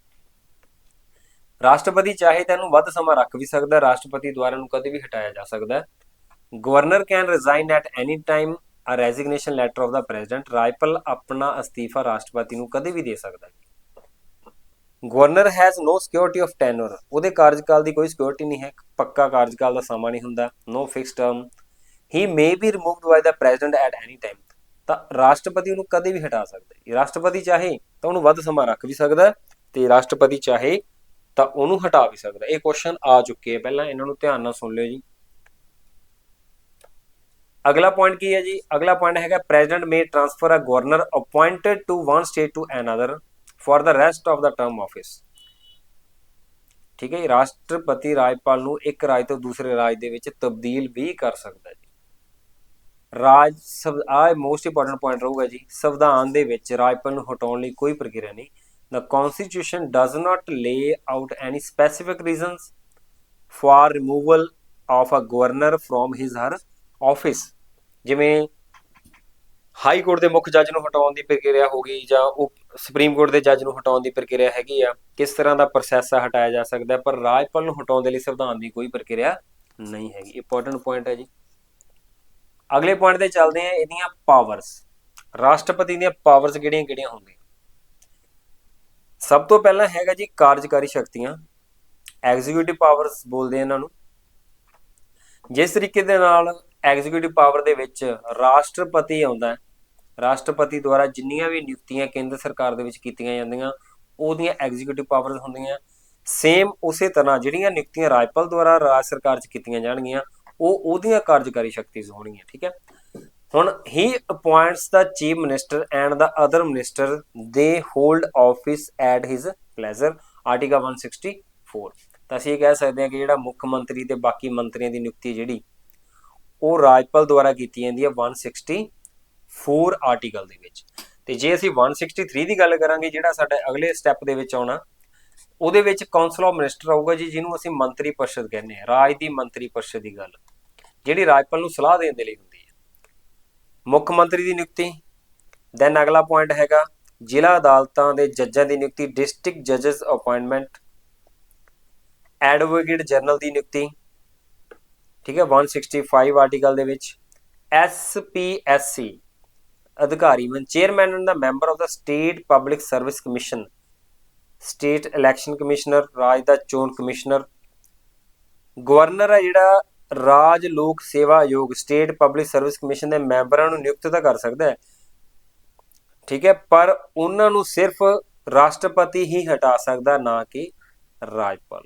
ਰਾਸ਼ਟਰਪਤੀ ਚਾਹੇ ਤਾਂ ਇਹਨੂੰ ਵੱਧ ਸਮਾਂ ਰੱਖ ਵੀ ਸਕਦਾ, ਰਾਸ਼ਟਰਪਤੀ ਦੁਆਰਾ ਨੂੰ ਕਦੇ ਵੀ ਹਟਾਇਆ ਜਾ ਸਕਦਾ। Governor can resign at any time a resignation letter of the president ਰਾਜਪਾਲ ਆਪਣਾ ਅਸਤੀਫਾ ਰਾਸ਼ਟਰਪਤੀ ਨੂੰ ਕਦੇ ਵੀ ਦੇ ਸਕਦਾ ਹੈ governor has no security of tenure ਉਹਦੇ ਕਾਰਜਕਾਲ ਦੀ ਕੋਈ ਸਿਕਿਉਰਿਟੀ ਨਹੀਂ ਹੈ। ਪੱਕਾ ਕਾਰਜਕਾਲ ਦਾ ਸਮਾਂ ਨਹੀਂ ਹੁੰਦਾ। No fix term he may be removed by the president at any time ਤਾਂ ਰਾਸ਼ਟਰਪਤੀ ਉਹਨੂੰ ਕਦੇ ਵੀ ਹਟਾ ਸਕਦਾ। ਹੈ ਰਾਸ਼ਟਰਪਤੀ ਚਾਹੇ ਤਾਂ ਉਹਨੂੰ ਵੱਧ ਸਮਾਂ ਰੱਖ ਵੀ ਸਕਦਾ। ਤੇ ਰਾਸ਼ਟਰਪਤੀ ਚਾਹੇ ਤਾਂ ਉਹਨੂੰ ਹਟਾ ਵੀ ਸਕਦਾ। ਇਹ ਕੁਐਸਚਨ ਆ ਚੁੱਕੇ ਆ। ਪਹਿਲਾਂ ਇਹਨਾਂ ਨੂੰ ਧਿਆਨ ਨਾਲ ਸੁਣ ਲਿਓ ਜੀ। ਅਗਲਾ ਪੁਆਇੰਟ ਕੀ ਹੈ ਜੀ? ਅਗਲਾ ਪੁਆਇੰਟ ਹੈਗਾ president may transfer a governor appointed to one state to another for the rest of the term office ਠੀਕ ਹੈ ਜੀ, ਰਾਸ਼ਟਰਪਤੀ ਰਾਜਪਾਲ ਨੂੰ ਇੱਕ ਰਾਜ ਤੋਂ ਦੂਸਰੇ ਰਾਜ ਦੇ ਵਿੱਚ ਤਬਦੀਲ ਵੀ ਕਰ ਸਕਦਾ ਹੈ ਜੀ। ਰਾਜ ਆ ਮੋਸਟ ਇੰਪੋਰਟੈਂਟ ਪੁਆਇੰਟ ਰਹੂਗਾ ਜੀ। ਸੰਵਿਧਾਨ ਦੇ ਵਿੱਚ ਰਾਜਪਾਲ ਨੂੰ ਹਟਾਉਣ ਲਈ ਕੋਈ ਪ੍ਰਕਿਰਿਆ ਨਹੀਂ। The constitution does not lay out any specific reasons for removal of a governor from his her office. ਜਿਵੇਂ ਹਾਈ ਕੋਰਟ ਦੇ ਮੁੱਖ ਜੱਜ ਨੂੰ ਹਟਾਉਣ ਦੀ ਪ੍ਰਕਿਰਿਆ ਹੋ ਗਈ ਜਾਂ ਉਹ ਸੁਪਰੀਮ ਕੋਰਟ ਦੇ ਜੱਜ ਨੂੰ ਹਟਾਉਣ ਦੀ ਪ੍ਰਕਿਰਿਆ ਹੈਗੀ ਆ, ਕਿਸ ਤਰ੍ਹਾਂ ਦਾ ਪ੍ਰੋਸੈਸ ਆ ਹਟਾਇਆ ਜਾ ਸਕਦਾ, ਪਰ ਰਾਜਪਾਲ ਨੂੰ ਹਟਾਉਣ ਦੇ ਲਈ ਸੰਵਿਧਾਨ ਦੀ ਕੋਈ ਪ੍ਰਕਿਰਿਆ ਨਹੀਂ ਹੈਗੀ। ਇੰਪੋਰਟੈਂਟ ਪੁਆਇੰਟ ਹੈ ਜੀ। ਅਗਲੇ ਪੁਆਇੰਟ ਤੇ ਚੱਲਦੇ ਆ ਇਹਦੀਆਂ ਪਾਵਰਸ ਰਾਸ਼ਟਰਪਤੀ ਦੀਆਂ ਪਾਵਰਸ ਕਿਹੜੀਆਂ-ਕਿਹੜੀਆਂ ਹੁੰਦੀਆਂ ਸਭ ਤੋਂ ਪਹਿਲਾਂ ਹੈਗਾ ਜੀ ਕਾਰਜਕਾਰੀ ਸ਼ਕਤੀਆਂ। ਐਗਜ਼ੀਕਿਊਟਿਵ ਪਾਵਰਸ ਬੋਲਦੇ ਇਹਨਾਂ ਨੂੰ। ਜਿਸ ਤਰੀਕੇ ਦੇ ਨਾਲ ਐਗਜ਼ੀਕਿਊਟਿਵ ਪਾਵਰ ਦੇ ਵਿੱਚ ਰਾਸ਼ਟਰਪਤੀ ਆਉਂਦਾ ਹੈ, ਰਾਸ਼ਟਰਪਤੀ ਦੁਆਰਾ ਜਿੰਨੀਆਂ ਵੀ ਨਿਯੁਕਤੀਆਂ ਕੇਂਦਰ ਸਰਕਾਰ ਦੇ ਵਿੱਚ ਕੀਤੀਆਂ ਜਾਂਦੀਆਂ, ਉਹਦੀਆਂ ਐਗਜ਼ੀਕਿਊਟਿਵ ਪਾਵਰਸ ਹੁੰਦੀਆਂ। ਸੇਮ ਉਸੇ ਤਰ੍ਹਾਂ ਜਿਹੜੀਆਂ ਨਿਯੁਕਤੀਆਂ ਰਾਜਪਾਲ ਦੁਆਰਾ ਰਾਜ ਸਰਕਾਰ 'ਚ ਕੀਤੀਆਂ ਜਾਣਗੀਆਂ, ਉਹ ਉਹਦੀਆਂ ਕਾਰਜਕਾਰੀ ਸ਼ਕਤੀਆਂ ਹੋਣਗੀਆਂ, ਠੀਕ ਹੈ? ਹੁਣ ਹੀ appoints the chief minister and the other minister they hold office at his pleasure article 164 ਤਾਂ ਅਸੀਂ ਇਹ ਕਹਿ ਸਕਦੇ ਹਾਂ ਕਿ ਜਿਹੜਾ ਮੁੱਖ ਮੰਤਰੀ ਤੇ ਬਾਕੀ ਮੰਤਰੀਆਂ ਦੀ ਨਿਯੁਕਤੀ ਜਿਹੜੀ, ਉਹ ਰਾਜਪਾਲ ਦੁਆਰਾ ਕੀਤੀ ਜਾਂਦੀ ਹੈ 164 ਆਰਟੀਕਲ ਦੇ ਵਿੱਚ। ਤੇ ਜੇ ਅਸੀਂ 163 ਦੀ ਗੱਲ ਕਰਾਂਗੇ, ਜਿਹੜਾ ਸਾਡਾ ਅਗਲੇ ਸਟੈਪ ਦੇ ਵਿੱਚ ਆਉਣਾ, ਉਹਦੇ ਵਿੱਚ ਕਾਉਂਸਲ ਆਫ ਮਿਨਿਸਟਰ ਆਊਗਾ ਜੀ, ਜਿਹਨੂੰ ਅਸੀਂ ਮੰਤਰੀ ਪਰਿਸ਼ਦ ਕਹਿੰਦੇ ਹਾਂ, ਰਾਜ ਦੀ ਮੰਤਰੀ ਪਰਿਸ਼ਦ ਦੀ ਗੱਲ। ਜਿਹੜੀ ਰਾਜਪਾਲ ਨੂੰ ਸਲਾਹ ਦੇਣ ਦੇ ਲਈ ਹੁੰਦੀ ਮੁੱਖ ਮੰਤਰੀ ਦੀ ਨਿਯੁਕਤੀ। ਦੈਨ ਅਗਲਾ ਪੁਆਇੰਟ ਹੈਗਾ, ਜ਼ਿਲ੍ਹਾ ਅਦਾਲਤਾਂ ਦੇ ਜੱਜਾਂ ਦੀ ਨਿਯੁਕਤੀ ਡਿਸਟ੍ਰਿਕਟ ਜੱਜਸ ਅਪਾਇੰਟਮੈਂਟ ਐਡਵੋਕੇਟ ਜਨਰਲ ਦੀ ਨਿਯੁਕਤੀ, ਠੀਕ ਹੈ 165 ਆਰਟੀਕਲ ਦੇ ਵਿੱਚ ਐਸਪੀਐਸਸੀ ਅਧਿਕਾਰੀ ਮਨ chairman and the member of the state public service commission state election commissioner ਰਾਜ ਦਾ ਚੋਣ ਕਮਿਸ਼ਨਰ ਗਵਰਨਰ ਹੈ ਜਿਹੜਾ ਰਾਜ ਲੋਕ ਸੇਵਾ ਆਯੋਗ ਸਟੇਟ ਪਬਲਿਕ ਸਰਵਿਸ ਕਮਿਸ਼ਨ ਦੇ ਮੈਂਬਰਾਂ ਨੂੰ ਨਿਯੁਕਤ ਤਾਂ ਕਰ ਸਕਦਾ ਹੈ। ਠੀਕ ਹੈ, ਪਰ ਉਹਨਾਂ ਨੂੰ ਸਿਰਫ ਰਾਸ਼ਟਰਪਤੀ ਹੀ ਹਟਾ ਸਕਦਾ, ਨਾ ਕਿ ਰਾਜਪਾਲ।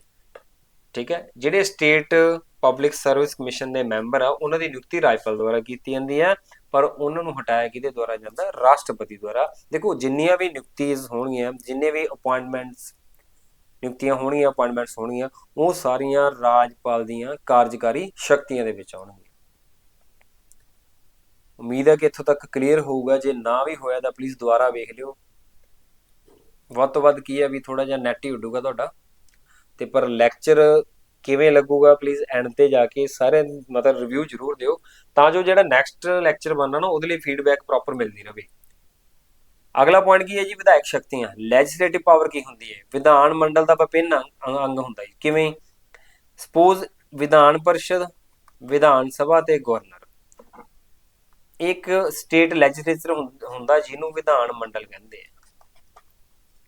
ਠੀਕ ਹੈ, ਜਿਹੜੇ ਸਟੇਟ ਪਬਲਿਕ ਸਰਵਿਸ ਕਮਿਸ਼ਨ ਦੇ ਮੈਂਬਰ ਆ, ਉਹਨਾਂ ਦੀ ਨਿਯੁਕਤੀ ਰਾਜਪਾਲ ਦੁਆਰਾ ਕੀਤੀ ਜਾਂਦੀ ਹੈ, ਪਰ ਉਹਨਾਂ ਨੂੰ ਹਟਾਇਆ ਕਿਹਦੇ ਦੁਆਰਾ ਜਾਂਦਾ? ਰਾਸ਼ਟਰਪਤੀ ਦੁਆਰਾ। ਦੇਖੋ, ਜਿੰਨੀਆਂ ਵੀ ਨਿਯੁਕਤੀਆਂ ਹੋਣਗੀਆਂ, ਜਿੰਨੇ ਵੀ ਅਪਾਇੰਟਮੈਂਟਸ ਨਿਯੁਕਤੀਆਂ ਹੋਣਗੀਆਂ ਅਪਾਇੰਟਮੈਂਟਸ ਹੋਣਗੀਆਂ, ਉਹ ਸਾਰੀਆਂ ਰਾਜਪਾਲ ਦੀਆਂ ਕਾਰਜਕਾਰੀ ਸ਼ਕਤੀਆਂ ਦੇ ਵਿੱਚ ਆਉਣਗੀਆਂ। ਉਮੀਦ ਹੈ ਕਿ ਇੱਥੋਂ ਤੱਕ ਕਲੀਅਰ ਹੋਊਗਾ, ਜੇ ਨਾ ਵੀ ਹੋਇਆ ਤਾਂ ਪਲੀਜ਼ ਦੁਬਾਰਾ ਵੇਖ ਲਿਓ। ਵੱਧ ਤੋਂ ਵੱਧ ਕੀ ਹੈ ਵੀ ਥੋੜਾ ਜਿਹਾ ਨੈਟ ਹੀ ਉੱਡੂਗਾ ਤੁਹਾਡਾ। ਤੇ ਪਰ ਲੈਕਚਰ ਕਿਵੇਂ ਲੱਗੂਗਾ ਪਲੀਜ਼ ਐਂਡ ਤੇ ਜਾ ਕੇ ਸਾਰੇ ਮਤਲਬ ਰਿਵਿਊ ਜ਼ਰੂਰ ਦਿਓ। ਤਾਂ ਜੋ ਜਿਹੜਾ ਨੈਕਸਟ ਲੈਕਚਰ ਬਣਨਾ ਨਾ, ਉਹਦੇ ਲਈ ਫੀਡਬੈਕ ਪ੍ਰੋਪਰ ਮਿਲਦੀ ਰਹੇ। ਅਗਲਾ ਪੁਆਇੰਟ ਕੀ ਹੈ ਜੀ? ਵਿਧਾਇਕ ਸ਼ਕਤੀਆਂ। ਲੈਜਿਸਲੇਟਿਵ ਪਾਵਰ ਕੀ ਹੁੰਦੀ ਹੈ? ਵਿਧਾਨ ਮੰਡਲ ਦਾ ਵਿਭਿੰਨ ਅੰਗ ਹੁੰਦਾ ਹੈ ਕਿਵੇਂ? ਸਪੋਜ਼ ਵਿਧਾਨ ਪਰਿਸ਼ਦ, ਵਿਧਾਨ ਸਭਾ ਤੇ ਗਵਰਨਰ। ਇੱਕ ਸਟੇਟ ਲੈਜਿਸਲੇਚਰ ਹੁੰਦਾ ਜਿਹਨੂੰ ਵਿਧਾਨ ਮੰਡਲ ਕਹਿੰਦੇ ਆ।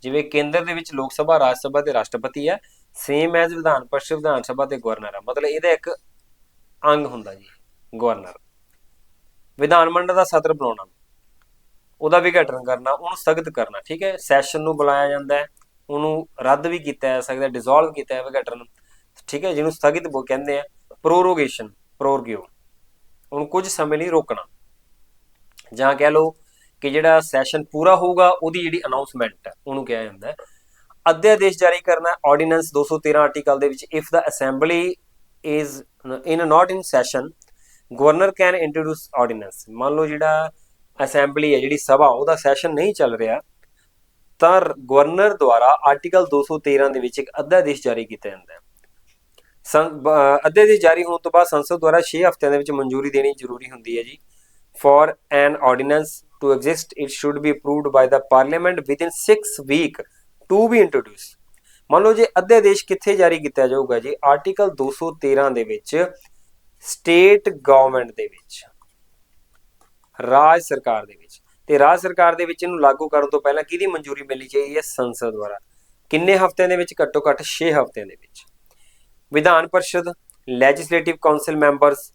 ਜਿਵੇਂ ਕੇਂਦਰ ਦੇ ਵਿੱਚ ਲੋਕ ਸਭਾ, ਰਾਜ ਸਭਾ ਤੇ ਰਾਸ਼ਟਰਪਤੀ ਹੈ ਸੇਮ ਐਜ਼ ਵਿਧਾਨ ਪਰਿਸ਼ਦ, ਵਿਧਾਨ ਸਭਾ ਤੇ ਗਵਰਨਰ ਹੈ। ਮਤਲਬ ਇਹਦਾ ਇੱਕ ਅੰਗ ਹੁੰਦਾ ਜੀ, ਗਵਰਨਰ। ਵਿਧਾਨ ਮੰਡਲ ਦਾ ਸਤਰ ਬਣਾਉਣਾ। ਉਹਦਾ ਵਿਘਟਨ ਕਰਨਾ, ਉਹਨੂੰ ਸਥਗਿਤ ਕਰਨਾ, ਠੀਕ ਹੈ? ਸੈਸ਼ਨ ਨੂੰ ਬੁਲਾਇਆ ਜਾਂਦਾ ਹੈ, ਉਹਨੂੰ ਰੱਦ ਵੀ ਕੀਤਾ ਜਾ ਸਕਦਾ ਡਿਸੋਲਵ ਕੀਤਾ ਹੈ ਵਿਘਟਨ ਠੀਕ ਹੈ? ਜਿਹਨੂੰ ਸਥਗਿਤ ਬੋ, ਕਹਿੰਦੇ ਆ ਪ੍ਰੋਰੋਗੇਸ਼ਨ ਪ੍ਰੋਰਗਿਓ ਉਹਨੂੰ ਕੁਝ ਸਮੇਂ ਲਈ ਰੋਕਣਾ। ਜਾਂ ਕਹਿ ਲਓ ਕਿ ਜਿਹੜਾ ਸੈਸ਼ਨ ਪੂਰਾ ਹੋਊਗਾ, ਉਹਦੀ ਜਿਹੜੀ ਅਨਾਉਂਸਮੈਂਟ ਹੈ, ਉਹਨੂੰ ਕਿਹਾ ਜਾਂਦਾ ਹੈ। ਅਧਿਆਦੇਸ਼ ਜਾਰੀ ਕਰਨਾ ਆਰਡੀਨੈਂਸ 213 ਆਰਟੀਕਲ ਦੇ ਵਿੱਚ if the assembly is in not in session governor can introduce ordinance ਮੰਨ ਲਓ ਜਿਹੜਾ ਅਸੈਂਬਲੀ ਹੈ ਜਿਹੜੀ ਸਭਾ, ਉਹਦਾ ਸੈਸ਼ਨ ਨਹੀਂ ਚੱਲ ਰਿਹਾ। ਤਾਂ ਗਵਰਨਰ ਦੁਆਰਾ ਆਰਟੀਕਲ 213 ਦੇ ਵਿੱਚ ਇੱਕ ਅਧਿਆਦੇਸ਼ ਜਾਰੀ ਕੀਤਾ ਜਾਂਦਾ ਹੈ। ਅਧਿਆਦੇਸ਼ ਜਾਰੀ ਹੋਣ ਤੋਂ ਬਾਅਦ ਸੰਸਦ ਦੁਆਰਾ 6 ਹਫ਼ਤਿਆਂ ਦੇ ਵਿੱਚ ਮਨਜ਼ੂਰੀ ਦੇਣੀ ਜ਼ਰੂਰੀ ਹੁੰਦੀ ਹੈ ਜੀ। For an ordinance to exist it should be approved by the parliament within 6 week to be introduce ਮੰਨ ਲਓ ਜੇ ਅਧਿਆਦੇਸ਼ ਕਿੱਥੇ ਜਾਰੀ ਕੀਤਾ ਜਾਊਗਾ ਜੀ ਆਰਟੀਕਲ 213 ਦੇ ਵਿੱਚ ਸਟੇਟ ਗਵਰਨਮੈਂਟ ਦੇ ਵਿੱਚ। ਰਾਜ ਸਰਕਾਰ ਦੇ ਵਿੱਚ। ਤੇ ਰਾਜ ਸਰਕਾਰ ਦੇ ਵਿੱਚ ਇਹਨੂੰ ਲਾਗੂ ਕਰਨ ਤੋਂ ਪਹਿਲਾਂ ਕਿਹਦੀ ਮਨਜ਼ੂਰੀ ਮਿਲਣੀ ਚਾਹੀਦੀ ਹੈ? ਸੰਸਦ ਦੁਆਰਾ। ਕਿੰਨੇ ਹਫ਼ਤਿਆਂ ਦੇ ਵਿੱਚ? ਘੱਟੋ ਘੱਟ 6 ਹਫ਼ਤਿਆਂ ਦੇ ਵਿੱਚ। ਵਿਧਾਨ ਪਰਿਸ਼ਦ ਲੈਜਿਸਲੇਟਿਵ ਕਾਉਂਸਲ ਮੈਂਬਰਸ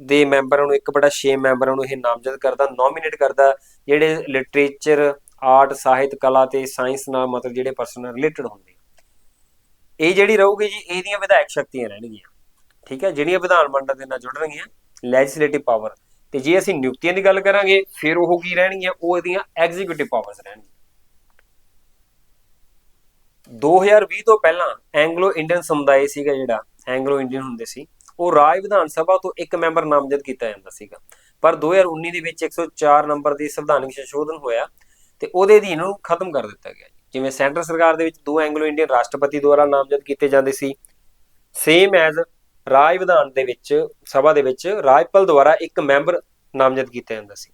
ਦੇ ਮੈਂਬਰਾਂ ਨੂੰ 1/6 ਮੈਂਬਰਾਂ ਨੂੰ ਇਹ ਨਾਮਜ਼ਦ ਕਰਦਾ ਨੋਮੀਨੇਟ ਕਰਦਾ, ਜਿਹੜੇ ਲਿਟਰੇਚਰ ਆਰਟ ਸਾਹਿਤ, ਕਲਾ ਤੇ ਸਾਇੰਸ ਨਾਲ ਮਤਲਬ ਜਿਹੜੇ ਪਰਸਨ ਰਿਲੇਟਡ ਹੁੰਦੇ ਇਹ ਜਿਹੜੀ ਰਹੂਗੀ ਜੀ, ਇਹਦੀਆਂ ਵਿਧਾਇਕ ਸ਼ਕਤੀਆਂ ਰਹਿਣਗੀਆਂ। ਠੀਕ ਹੈ? ਜਿਹੜੀਆਂ ਵਿਧਾਨ ਮੰਡਲ ਦੇ ਨਾਲ ਜੁੜਨਗੀਆਂ ਲੈਜਿਸਲੇਟਿਵ ਪਾਵਰ ਤੇ ਜੇ ਅਸੀਂ ਨਿਯੁਕਤੀਆਂ ਦੀ ਗੱਲ ਕਰਾਂਗੇ, ਫਿਰ ਉਹ ਕੀ ਰਹਿਣਗੀਆਂ? ਉਹ ਇਹਦੀਆਂ ਐਗਜ਼ੀਕਿਊਟਿਵ ਪਾਵਰਸ ਰਹਿਣਗੀਆਂ। 2020 ਤੋਂ ਪਹਿਲਾਂ ਐਂਗਲੋ ਇੰਡੀਅਨ ਸਮੁਦਾਇ ਸੀਗਾ ਜਿਹੜਾ ਐਂਗਲੋ ਇੰਡੀਅਨ ਹੁੰਦੇ ਸੀ, ਉਹ ਰਾਜ ਵਿਧਾਨ ਸਭਾ ਤੋਂ ਇੱਕ ਮੈਂਬਰ ਨਾਮਜ਼ਦ ਕੀਤਾ ਜਾਂਦਾ ਸੀਗਾ। ਪਰ 2019 ਦੇ ਵਿੱਚ 104 ਨੰਬਰ ਦੀ ਸੰਵਿਧਾਨਕ ਸੰਸ਼ੋਧਨ ਹੋਇਆ ਤੇ ਉਹਦੇ ਅਧੀਨ ਨੂੰ ਖਤਮ ਕਰ ਦਿੱਤਾ ਗਿਆ। ਜਿਵੇਂ ਸੈਂਟਰ ਸਰਕਾਰ ਦੇ ਵਿੱਚ ਦੋ ਐਂਗਲੋ ਇੰਡੀਅਨ ਰਾਸ਼ਟਰਪਤੀ ਦੁਆਰਾ ਨਾਮਜ਼ਦ ਕੀਤੇ ਜਾਂਦੇ ਸੀ ਸੇਮ ਐਜ਼ ਰਾਜ ਵਿਧਾਨ ਦੇ ਵਿੱਚ, ਸਭਾ ਦੇ ਵਿੱਚ ਰਾਜਪਾਲ ਦੁਆਰਾ ਇੱਕ ਮੈਂਬਰ ਨਾਮਜ਼ਦ ਕੀਤਾ ਜਾਂਦਾ ਸੀ।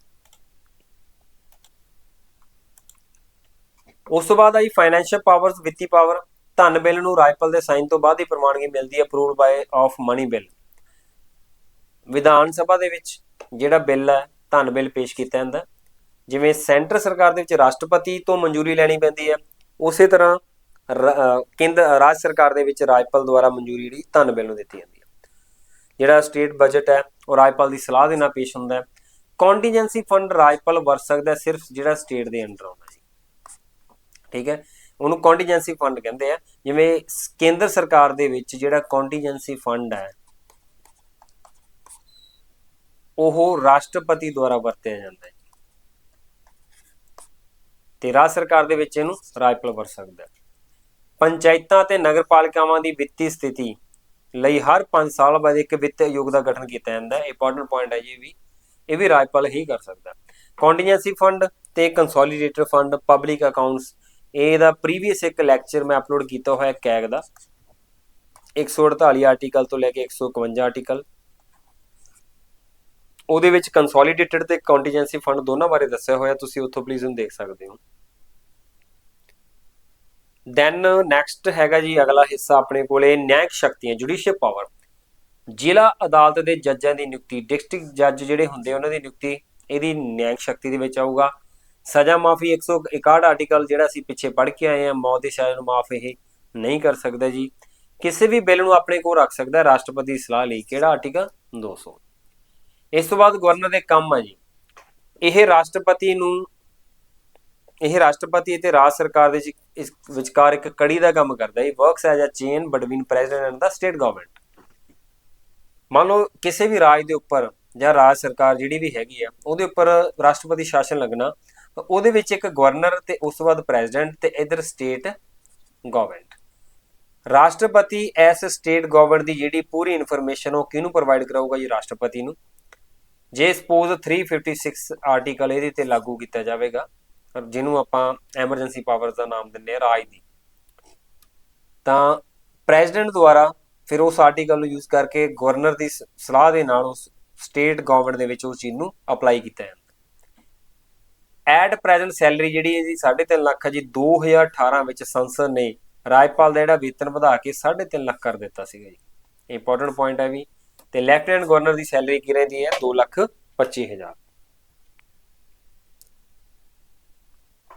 ਉਸ ਤੋਂ ਬਾਅਦ ਆਈ ਫਾਈਨੈਂਸ਼ੀਅਲ ਪਾਵਰਸ ਵਿੱਤੀ ਪਾਵਰ ਧਨ ਬਿੱਲ ਨੂੰ ਰਾਜਪਾਲ ਦੇ ਸਾਈਨ ਤੋਂ ਬਾਅਦ ਹੀ ਪ੍ਰਵਾਨਗੀ ਮਿਲਦੀ ਹੈ approved by of money bill Vidhan Sabha ਦੇ ਵਿੱਚ ਜਿਹੜਾ ਬਿੱਲ ਹੈ, ਧਨ ਬਿੱਲ ਪੇਸ਼ ਕੀਤਾ ਜਾਂਦਾ ਜਿਵੇਂ ਸੈਂਟਰ ਸਰਕਾਰ ਦੇ ਵਿੱਚ ਰਾਸ਼ਟਰਪਤੀ ਤੋਂ ਮਨਜ਼ੂਰੀ ਲੈਣੀ ਪੈਂਦੀ ਹੈ, ਉਸੇ ਤਰ੍ਹਾਂ ਕੇਂਦਰ, ਰਾਜ ਸਰਕਾਰ ਦੇ ਵਿੱਚ ਰਾਜਪਾਲ ਦੁਆਰਾ ਮਨਜ਼ੂਰੀ ਜਿਹੜੀ ਧਨ ਬਿੱਲ ਨੂੰ ਦਿੱਤੀ ਜਾਂਦੀ ਹੈ। ਜਿਹੜਾ ਸਟੇਟ ਬਜਟ ਹੈ, ਉਹ ਰਾਜਪਾਲ ਦੀ ਸਲਾਹ ਦੇ ਨਾਲ ਪੇਸ਼ ਹੁੰਦਾ ਹੈ। ਕੰਟੀਜੈਂਸੀ ਫੰਡ ਰਾਜਪਾਲ ਵਰਤ ਸਕਦਾ ਹੈ ਸਿਰਫ ਜਿਹੜਾ ਸਟੇਟ ਦੇ ਅੰਡਰ ਆਉਂਦਾ ਜੀ। ਠੀਕ ਹੈ? ਉਹਨੂੰ ਕੰਟੀਜੈਂਸੀ ਫੰਡ ਕਹਿੰਦੇ ਆ। ਜਿਵੇਂ ਕੇਂਦਰ ਸਰਕਾਰ ਦੇ ਵਿੱਚ ਜਿਹੜਾ ਕੰਟੀਜੈਂਸੀ ਫੰਡ ਹੈ, ਉਹ ਰਾਸ਼ਟਰਪਤੀ ਦੁਆਰਾ ਵਰਤਿਆ ਜਾਂਦਾ ਹੈ। ਤੇ ਰਾਜ ਸਰਕਾਰ ਦੇ ਵਿੱਚ ਇਹਨੂੰ ਰਾਜਪਾਲ ਵਰਤ ਸਕਦਾ ਪੰਚਾਇਤਾਂ ਤੇ ਨਗਰਪਾਲਿਕਾਵਾਂ ਦੀ ਵਿੱਤੀ ਸਥਿਤੀ ਲਈ ਹਰ 5 ਸਾਲ ਬਾਅਦ ਇੱਕ ਵਿੱਤ ਆਯੋਗ ਦਾ ਗਠਨ ਕੀਤਾ ਜਾਂਦਾ ਹੈ। ਇੰਪੋਰਟੈਂਟ ਪੁਆਇੰਟ ਹੈ ਜੀ ਵੀ। ਇਹ ਵੀ ਰਾਜਪਾਲ ਹੀ ਕਰ ਸਕਦਾ ਕੰਟੀਜੈਂਸੀ ਫੰਡ ਤੇ ਕੰਸੋਲੀਡੇਟਡ ਫੰਡ ਪਬਲਿਕ ਅਕਾਊਂਟਸ ਇਹਦਾ ਪ੍ਰੀਵੀਅਸ ਇੱਕ ਲੈਕਚਰ ਮੈਂ ਅਪਲੋਡ ਕੀਤਾ ਹੋਇਆ ਕੈਗ ਦਾ। 148 ਆਰਟੀਕਲ ਤੋਂ ਲੈ ਕੇ 151 ਆਰਟੀਕਲ ਉਹਦੇ ਵਿੱਚ ਕੰਸੋਲੀਡੇਟਡ ਤੇ ਕੰਟੀਜੈਂਸੀ ਫੰਡ ਦੋਨਾਂ ਬਾਰੇ ਦੱਸਿਆ ਹੋਇਆ। ਤੁਸੀਂ ਉੱਥੋਂ ਪਲੀਜ਼ ਉਹਨੂੰ ਦੇਖ ਸਕਦੇ ਹੋ। ਦੈਨ ਨੈਕਸਟ ਹੈਗਾ ਜੀ ਅਗਲਾ ਹਿੱਸਾ ਆਪਣੇ ਕੋਲੇ ਨਿਆਇਕ ਸ਼ਕਤੀਆਂ ਜੁਡੀਸ਼ੀਅਲ ਪਾਵਰ ਜ਼ਿਲ੍ਹਾ ਅਦਾਲਤ ਦੇ ਜੱਜਾਂ ਦੀ ਨਿਯੁਕਤੀ ਡਿਸਟ੍ਰਿਕਟ ਜੱਜ ਜਿਹੜੇ ਹੁੰਦੇ ਉਹਨਾਂ ਦੀ ਨਿਯੁਕਤੀ, ਇਹਦੀ ਨਿਆਇਕ ਸ਼ਕਤੀ ਦੇ ਵਿੱਚ ਆਊਗਾ। ਸਜ਼ਾ ਮਾਫੀ 161 ਆਰਟੀਕਲ ਜਿਹੜਾ ਅਸੀਂ ਪਿੱਛੇ ਪੜ੍ਹ ਕੇ ਆਏ ਹਾਂ, ਮੌਤ ਦੀ ਸਜ਼ਾ ਨੂੰ ਮਾਫ ਇਹ ਨਹੀਂ ਕਰ ਸਕਦਾ ਜੀ। ਕਿਸੇ ਵੀ ਬਿੱਲ ਨੂੰ ਆਪਣੇ ਕੋਲ ਰੱਖ ਸਕਦਾ ਰਾਸ਼ਟਰਪਤੀ ਦੀ ਸਲਾਹ ਲਈ, ਕਿਹੜਾ ਆਰਟੀਕਲ 200 ਇਸ ਤੋਂ ਬਾਅਦ ਗਵਰਨਰ ਦੇ ਕੰਮ ਆ ਜੀ। ਇਹ ਰਾਸ਼ਟਰਪਤੀ ਨੂੰ ਇਹ ਰਾਸ਼ਟਰਪਤੀ ਅਤੇ ਰਾਜ ਸਰਕਾਰ ਦੇ ਇਸ ਵਿਚਕਾਰ ਇੱਕ ਕੜੀ ਦਾ ਕੰਮ ਕਰਦਾ ਹੈ। Works as a chain between president and the state government ਮੰਨ ਲਓ ਕਿਸੇ ਵੀ ਰਾਜ ਦੇ ਉੱਪਰ ਜਾਂ ਰਾਜ ਸਰਕਾਰ ਜਿਹੜੀ ਵੀ ਹੈਗੀ ਆ, ਉਹਦੇ ਉੱਪਰ ਰਾਸ਼ਟਰਪਤੀ ਸ਼ਾਸਨ ਲੱਗਣਾ, ਤਾਂ ਉਹਦੇ ਵਿੱਚ ਇੱਕ ਗਵਰਨਰ ਤੇ ਉਸ ਤੋਂ ਬਾਅਦ ਪ੍ਰੈਜ਼ੀਡੈਂਟ ਤੇ ਇਧਰ ਸਟੇਟ ਗਵਰਨਮੈਂਟ ਰਾਸ਼ਟਰਪਤੀ ਐਸ ਸਟੇਟ ਗਵਰਨਮੈਂਟ ਦੀ ਜਿਹੜੀ ਪੂਰੀ ਇਨਫੋਰਮੇਸ਼ਨ ਉਹ ਕਿਹਨੂੰ ਪ੍ਰੋਵਾਈਡ ਕਰਾਊਗਾ ਜੀ ਰਾਸ਼ਟਰਪਤੀ ਨੂੰ? ਜੇ ਸਪੋਜ਼ 356 ਆਰਟੀਕਲ ਇਹਦੇ ਤੇ ਲਾਗੂ ਕੀਤਾ ਜਾਵੇਗਾ ਜਿਹਨੂੰ ਆਪਾਂ ਐਮਰਜੈਂਸੀ ਪਾਵਰਸ ਦਾ ਨਾਮ ਦਿੰਦੇ ਆ ਰਾਜ ਦੀ। ਤਾਂ ਪ੍ਰੈਜ਼ੀਡੈਂਟ ਦੁਆਰਾ ਫਿਰ ਉਸ ਆਰਟੀਕਲ ਨੂੰ ਯੂਜ਼ ਕਰਕੇ ਗਵਰਨਰ ਦੀ ਸਲਾਹ ਦੇ ਨਾਲ ਉਸ ਸਟੇਟ ਗਵਰਨਮੈਂਟ ਦੇ ਵਿੱਚ ਉਸ ਚੀਜ਼ ਨੂੰ ਅਪਲਾਈ ਕੀਤਾ ਜਾਂਦਾ। ਐਟ ਪ੍ਰੈਜ਼ੈਂਟ ਸੈਲਰੀ ਜਿਹੜੀ ਇਹਦੀ 3.5 ਲੱਖ ਹੈ ਜੀ 2018 ਵਿੱਚ ਸੰਸਦ ਨੇ ਰਾਜਪਾਲ ਦਾ ਜਿਹੜਾ ਵੇਤਨ ਵਧਾ ਕੇ 3.5 ਲੱਖ ਕਰ ਦਿੱਤਾ ਸੀਗਾ ਜੀ। ਇੰਪੋਰਟੈਂਟ ਪੁਆਇੰਟ ਹੈ ਵੀ ਤੇ ਲੈਫਟੀਨੈਂਟ ਗਵਰਨਰ ਦੀ ਸੈਲਰੀ ਕੀ ਰਹਿੰਦੀ ਹੈ? 2 ਲੱਖ 25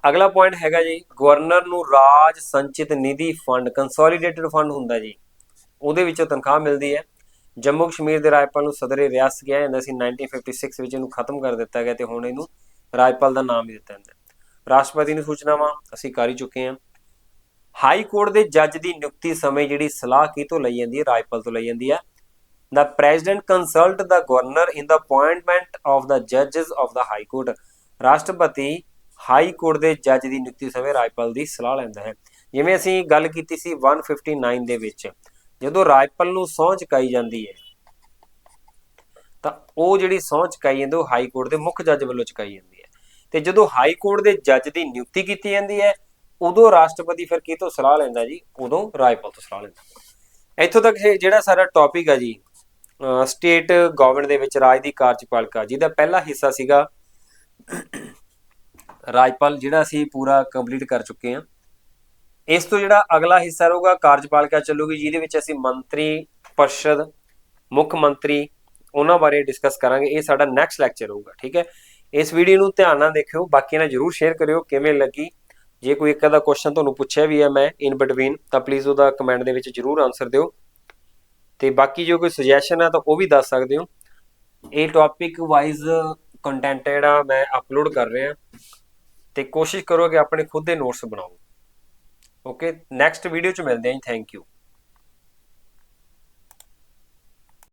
ਅਗਲਾ ਪੁਆਇੰਟ ਹੈਗਾ ਜੀ ਗਵਰਨਰ ਨੂੰ ਰਾਜ ਸੰਚਿਤ ਨਿਧੀ ਫੰਡ ਕੰਸੋਲੀਡੇਟਡ ਫੰਡ ਹੁੰਦਾ ਜੀ। ਉਹਦੇ ਵਿੱਚੋਂ ਤਨਖਾਹ ਮਿਲਦੀ ਹੈ। ਜੰਮੂ ਕਸ਼ਮੀਰ ਦੇ ਰਾਜਪਾਲ ਨੂੰ ਸਦਰੇ ਰਿਆਸਤ ਕਿਹਾ ਜਾਂਦਾ ਸੀ 1956 ਵਿੱਚ ਇਹਨੂੰ ਖਤਮ ਕਰ ਦਿੱਤਾ ਗਿਆ ਤੇ ਹੁਣ ਇਹਨੂੰ ਰਾਜਪਾਲ ਦਾ ਨਾਮ ਹੀ ਦਿੱਤਾ ਜਾਂਦਾ ਰਾਸ਼ਟਰਪਤੀ ਨੂੰ ਸੂਚਨਾਵਾਂ, ਅਸੀਂ ਕਰ ਹੀ ਚੁੱਕੇ ਹਾਂ। ਹਾਈ ਕੋਰਟ ਦੇ ਜੱਜ ਦੀ ਨਿਯੁਕਤੀ ਸਮੇਂ ਜਿਹੜੀ ਸਲਾਹ ਕੀ ਤੋਂ ਲਈ ਜਾਂਦੀ ਹੈ, ਰਾਜਪਾਲ ਤੋਂ ਲਈ ਜਾਂਦੀ ਹੈ। The president consult the governor in the appointment of the judges of the high court ਰਾਸ਼ਟਰਪਤੀ ਹਾਈ ਕੋਰਟ ਦੇ ਜੱਜ ਦੀ ਨਿਯੁਕਤੀ ਸਮੇਂ ਰਾਜਪਾਲ ਦੀ ਸਲਾਹ ਲੈਂਦਾ ਹੈ। ਜਿਵੇਂ ਅਸੀਂ ਗੱਲ ਕੀਤੀ ਸੀ 159 ਦੇ ਵਿੱਚ, ਜਦੋਂ ਰਾਜਪਾਲ ਨੂੰ ਸਹੁੰ ਚੁਕਾਈ ਜਾਂਦੀ ਹੈ, ਤਾਂ ਉਹ ਜਿਹੜੀ ਸਹੁੰ ਚੁਕਾਈ ਜਾਂਦੀ ਉਹ ਹਾਈ ਕੋਰਟ ਦੇ ਮੁੱਖ ਜੱਜ ਵੱਲੋਂ ਚੁਕਾਈ ਜਾਂਦੀ ਹੈ। ਤੇ ਜਦੋਂ ਹਾਈ ਕੋਰਟ ਦੇ ਜੱਜ ਦੀ ਨਿਯੁਕਤੀ ਕੀਤੀ ਜਾਂਦੀ ਹੈ, ਉਦੋਂ ਰਾਸ਼ਟਰਪਤੀ ਫਿਰ ਕਿਹ ਤੋਂ ਸਲਾਹ ਲੈਂਦਾ ਜੀ? ਉਦੋਂ ਰਾਜਪਾਲ ਤੋਂ ਸਲਾਹ ਲੈਂਦਾ। ਇੱਥੋਂ ਤੱਕ ਜਿਹੜਾ ਸਾਰਾ ਟੌਪਿਕ ਹੈ ਜੀ ਸਟੇਟ ਗਵਰਨਮੈਂਟ ਦੇ ਵਿੱਚ ਰਾਜ ਦੀ ਕਾਰਜਪਾਲਿਕਾ, ਜਿਹਦਾ ਪਹਿਲਾ ਹਿੱਸਾ ਸੀਗਾ ਰਾਜਪਾਲ ਜਿਹੜਾ ਅਸੀਂ ਪੂਰਾ ਕੰਪਲੀਟ ਕਰ ਚੁੱਕੇ ਹਾਂ। ਇਸ ਤੋਂ ਜਿਹੜਾ ਅਗਲਾ ਹਿੱਸਾ ਰਹੂਗਾ ਕਾਰਜਪਾਲਿਕਾ ਚੱਲੂਗੀ, ਜਿਹਦੇ ਵਿੱਚ ਅਸੀਂ ਮੰਤਰੀ ਪਰਿਸ਼ਦ, ਮੁੱਖ ਮੰਤਰੀ ਉਹਨਾਂ ਬਾਰੇ ਡਿਸਕਸ ਕਰਾਂਗੇ। ਇਹ ਸਾਡਾ ਨੈਕਸਟ ਲੈਕਚਰ ਹੋਊਗਾ ਠੀਕ ਹੈ? ਇਸ ਵੀਡੀਓ ਨੂੰ ਧਿਆਨ ਨਾਲ ਦੇਖਿਓ ਬਾਕੀ ਨਾਲ ਜਰੂਰ ਸ਼ੇਅਰ ਕਰਿਓ, ਕਿਵੇਂ ਲੱਗੀ? ਜੇ ਕੋਈ ਇੱਕ ਅੱਧਾ ਕੁਐਸਚਨ ਤੁਹਾਨੂੰ ਪੁੱਛਿਆ ਵੀ ਹੈ ਮੈਂ ਇਨ ਬਿਟਵੀਨ ਤਾਂ ਪਲੀਜ਼ ਉਹਦਾ ਕਮੈਂਟ ਦੇ ਵਿੱਚ ਜਰੂਰ ਆਨਸਰ ਦਿਓ। ਤੇ ਬਾਕੀ ਜੋ ਕੋਈ ਸੁਜੈਸ਼ਨ ਹੈ ਤਾਂ ਉਹ ਵੀ ਦੱਸ ਸਕਦੇ ਹੋ। ਇਹ ਟੌਪਿਕ ਵਾਈਜ਼ ਕੰਟੈਂਟ ਜਿਹੜਾ ਮੈਂ ਅਪਲੋਡ ਕਰ ਰਿਹਾ। ਤੇ ਕੋਸ਼ਿਸ਼ ਕਰੋ ਕਿ ਆਪਣੇ ਖੁਦ ਦੇ ਨੋਟਸ ਬਣਾਓ। ਓਕੇ ਨੈਕਸਟ ਵੀਡੀਓ ਚ ਮਿਲਦੇ ਹਾਂ ਜੀ। Thank you